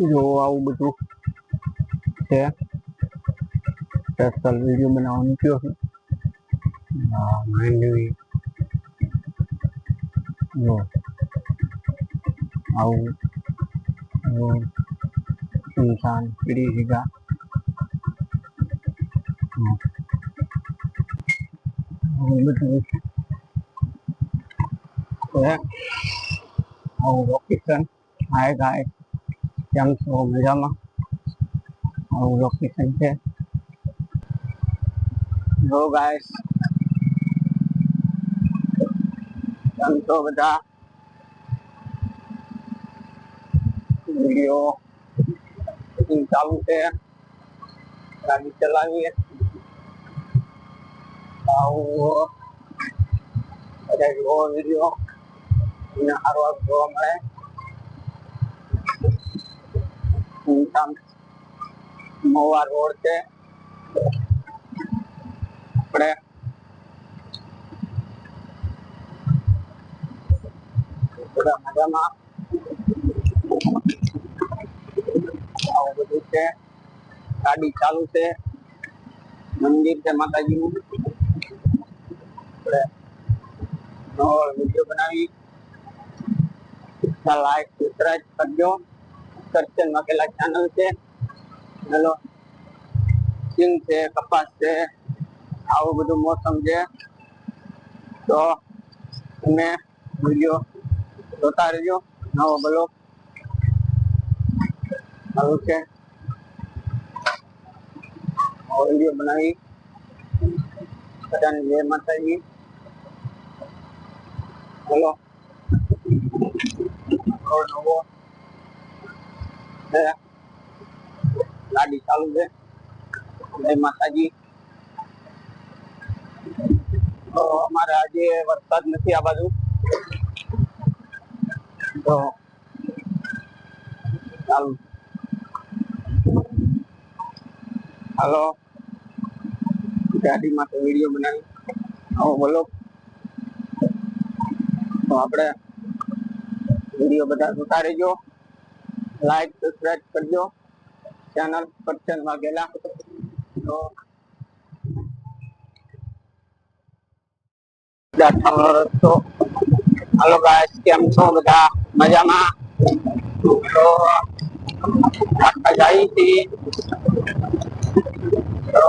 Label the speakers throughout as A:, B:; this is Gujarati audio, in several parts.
A: જો આવું બધું છે સ્પેશિયલ વીડિયો બનાવવાનું કયો છે માંડવી જો આવું આવું સુનસાન પીડી જગા બધું હાય ગાય કેમ છો મજામાં આવું લોકેશન છે જો ગાઈસ કેમ બધા વીડિયો ચાલુ છે ગાડી ચલાવીએ આવું બધા વીડિયો એને સારો જોવા મળે મહુવા રોડ છે. આપણે ગાડી ચાલુ છે. મંદિર છે માતાજીનું. આપણે નવો વીડિયો બનાવી. લાઈક સબસ્ક્રાઈબ કરજો. કરચન વાકેલા ચેનલ છે. હેલો સિંગ છે, કપાસ છે, આવું બધું મોસમ છે. તો તમે વીડિયો જોતા રહેજો. નવો બ્લોગ. સારું છે. વીડિયો બનાવી. બધાને જય માતાજી. નવો નવો. છે. ગાડી ચાલુ છે. જય માતાજી. તો અમારે આજે વરસાદ નથી આ બાજુ. તો ચાલુ. હાલો. ગાડી માટે વીડિયો બનાવી. આવો બોલો. તો આપણે વીડિયો બધા જોતા રહેજો. લાઈક સબસ્ક્રાઇબ કરજો. ચેનલ પરચન વાઘેલા તો દાંતાનો રસ્તો હાલો ગાઈસ કેમ છો બધા? મજામાં? તો આખા જાય છે. તો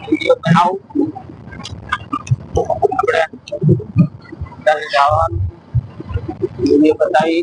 A: વીડિયો બનાવું. આપણે જવાનું. વીડિયો બતાવી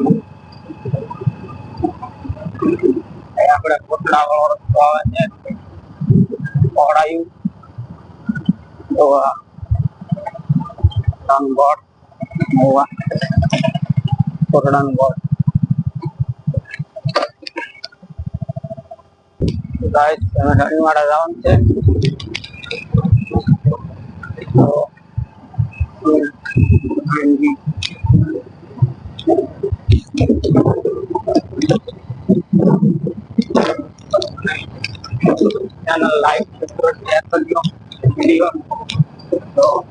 A: અહીં ગાડી ચાલુ છે આપણી વીડિયો જોતા રહેજો સપોર્ટ કરજો લાગેલા કપાસ વડે અહીં આનો આવા બધા વીડિયો જોતા રહેજો channel like, subscribe, and video. So,